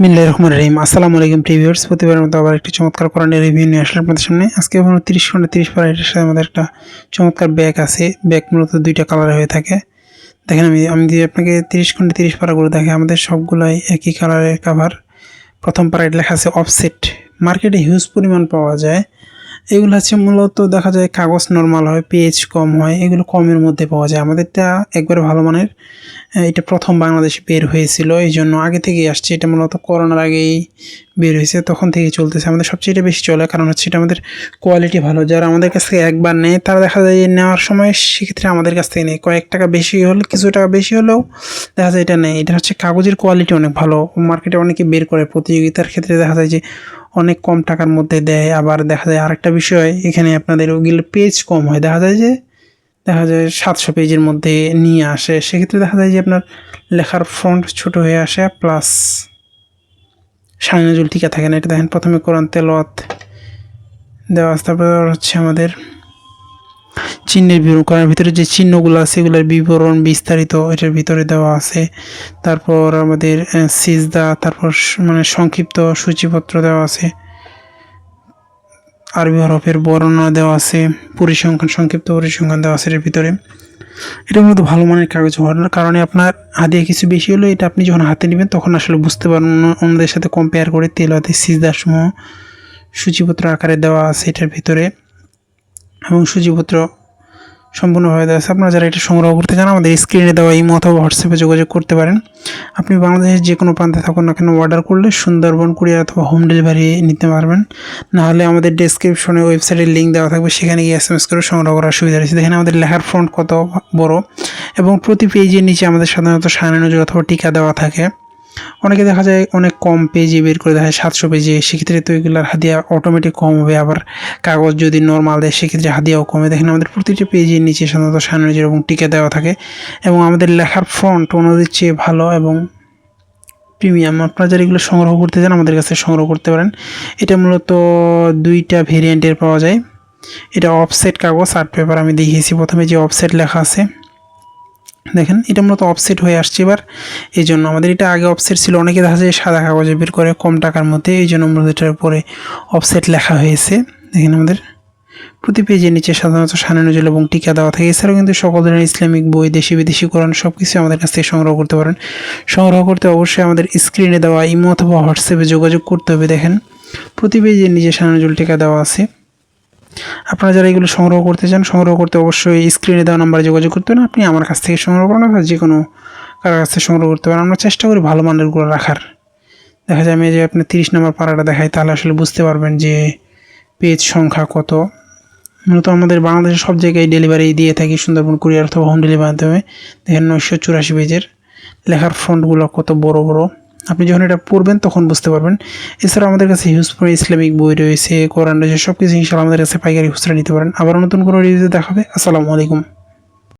বিসমিল্লাহ রহমান রহিম। আসসালামু আলাইকুম প্রিভিউয়ার্স প্রতিবারের মতো আবার একটি চমৎকার কোরআনের রিভিউ নিয়ে আসলাম আপনাদের সামনে। আজকে আমরা তিরিশ ঘণ্টা, তিরিশ পারা এটার সাথে আমাদের একটা চমৎকার ব্যাগ আছে। ব্যাগ মূলত দুইটা কালার হয়ে থাকে। দেখেন আমি আমি যদি আপনাকে তিরিশ ঘণ্টা, তিরিশ পারাগুলো দেখে, আমাদের সবগুলাই একই কালারের কাভার প্রথম পাড়ায় লেখা আছে অফসেট মার্কেটে হিউজ পরিমাণ পাওয়া যায়। এগুলো হচ্ছে মূলত দেখা যায় কাগজ নর্মাল হয় পেজ কম হয়, এগুলো কমের মধ্যে পাওয়া যায়। আমাদেরটা একবারে ভালো মানের এটা প্রথম বাংলাদেশে বের হয়েছিল এই জন্য আগে থেকেই আসছে। এটা মূলত করোনার আগেই বের হয়েছে, তখন থেকেই চলতেছে। আমাদের সবচেয়ে এটা বেশি চলে, কারণ হচ্ছে এটা আমাদের কোয়ালিটি ভালো। যারা আমাদের কাছ থেকে একবার নেয়, তারা দেখা যায় নেওয়ার সময় সেক্ষেত্রে আমাদের কাছ থেকে নেয়। কয়েক টাকা বেশি হলে, কিছু টাকা বেশি হলেও দেখা যায় এটা নেই এটা হচ্ছে কাগজের কোয়ালিটি অনেক ভালো। মার্কেটে অনেকে বের করে, প্রতিযোগিতার ক্ষেত্রে দেখা যায় যে অনেক কম টাকার মধ্যে দেয়। আবার দেখা যায় আরেকটা বিষয়, এখানে আপনাদের ওগুলো পেজ কম হয়। দেখা যায় যে, দেখা যায় সাতশো পেজের মধ্যে নিয়ে আসে। সেক্ষেত্রে দেখা যায় যে আপনার লেখার ফ্রন্ট ছোট হয়ে আসে প্লাস সাইনাজুল নজুল টিকা থাকে না। এটা দেখেন প্রথমে কোরআন তেলত দেওয়া তারপর হচ্ছে আমাদের চিহ্নের বিবরণ ভিতরে যে চিহ্নগুলো আছে, এগুলোর বিবরণ বিস্তারিত এটার ভিতরে দেওয়া আছে। তারপর আমাদের সিজদা, তারপর মানে সংক্ষিপ্ত সূচিপত্র দেওয়া আছে। আরবি হরফের বর্ণনা দেওয়া আছে, পরিসংখ্যান, সংক্ষিপ্ত পরিসংখ্যান দেওয়া আছে এর ভিতরে। এটা মূলত ভালো মানের কাগজ হওয়ার কারণে আপনার হাতে কিছু বেশি হলে এটা আপনি যখন হাতে নেবেন, তখন আসলে বুঝতে পারবেন অন্যদের সাথে কম্পেয়ার করে তেল হাতে সিজদার সমূহ সূচিপত্র আকারে দেওয়া আছে এটার ভিতরে। এবং সূচিপত্র সম্পূর্ণভাবে দেওয়া আছে। আপনারা যারা এটা সংগ্রহ করতে চান, আমাদের স্ক্রিনে দেওয়া ইমো অথবা হোয়াটসঅ্যাপে যোগাযোগ করতে পারেন। আপনি বাংলাদেশের যে কোনো প্রান্তে থাকুন না কেন অর্ডার করলে সুন্দরবন কুরিয়ার অথবা হোম ডেলিভারি নিতে পারবেন। নাহলে আমাদের ডেসক্রিপশনে ওয়েবসাইটের লিঙ্ক দেওয়া থাকবে, সেখানে গিয়ে এস এম এস করে সংগ্রহ করার সুবিধা রয়েছে। দেখেন, আমাদের লেখার ফ্রন্ট কত বড় এবং প্রতি পেজের নিচে আমাদের সাধারণত সায়না নজর অথবা টিকা দেওয়া থাকে। অনেকে দেখা যায় অনেক কম পেজে বের করে, দেখা যায় সাতশো পেজে, সেক্ষেত্রে তো এগুলার হাদিয়া অটোমেটিক কম হবে। আবার কাগজ যদি নর্মাল দেয়, সেক্ষেত্রে হাদিয়াও কমে। দেখেন আমাদের প্রতিটি পেজের নিচে সাধারণত সায়নজের এবং টিকা দেওয়া থাকে এবং আমাদের লেখার ফ্রন্ট অন্যদের চেয়ে ভালো এবং প্রিমিয়াম আপনারা যারা এগুলো সংগ্রহ করতে চান, আমাদের কাছে সংগ্রহ করতে পারেন। এটা মূলত দুইটা ভেরিয়েন্টের পাওয়া যায়। এটা অফসেট কাগজ আর্ট পেপার আমি দেখিয়েছি। প্রথমে যে অফসেট লেখা আছে দেখেন, এটা মূলত অফসেট হয়ে আসছে এবার। এই জন্য আমাদের এটা আগে অফসেট ছিল, অনেকে দেখা যায় সাদা কাগজে বের করে কম টাকার মধ্যে, এই জন্য মূলত এটার উপরে অফসেট লেখা হয়েছে। দেখেন আমাদের প্রতি পেজের নিচে সাধারণত সানে নজল এবং টিকা দেওয়া থাকে। এছাড়াও কিন্তু সকল ধরনের ইসলামিক বই, দেশি বিদেশি কোরআন সব কিছু আমাদের কাছ থেকে সংগ্রহ করতে পারেন। সংগ্রহ করতে অবশ্যই আমাদের স্ক্রিনে দেওয়া ইমো অথবা হোয়াটসঅ্যাপে যোগাযোগ করতে হবে। দেখেন, প্রতি পেজের নিচে সানে নজল টিকা দেওয়া আছে। আপনারা যারা এগুলো সংগ্রহ করতে চান, সংগ্রহ করতে অবশ্যই স্ক্রিনে দেওয়া নাম্বারে যোগাযোগ করতে পারেন। আপনি আমার কাছ থেকে সংগ্রহ করেন অথবা যে কোনো কারোর কাছ থেকে সংগ্রহ করতে পারেন। আমরা চেষ্টা করি ভালো মানেরগুলো রাখার। দেখা যায় আমি যে আপনি তিরিশ নম্বর পাড়াটা দেখাই, তাহলে আসলে বুঝতে পারবেন যে পেজ সংখ্যা কত। মূলত আমাদের বাংলাদেশের সব জায়গায় ডেলিভারি দিয়ে থাকি সুন্দরবন কুরিয়ার অথবা হোম ডেলিভারি মাধ্যমে। দেখেন নয়শো চুরাশি পেজের লেখার ফন্টগুলো কত বড় বড়। আপনি যখন এটা পড়বেন, তখন বুঝতে পারবেন। এছাড়া আমাদের কাছে হিউজ পরে ইসলামিক বই রয়েছে, কোরআন রয়েছে সব কিছু ইনশাল্লাহ আমাদের কাছে পাইকারি খুচরা নিতে পারেন। আবার নতুন কোনো রিভিউ দেখাবে। আসসালামু আলাইকুম।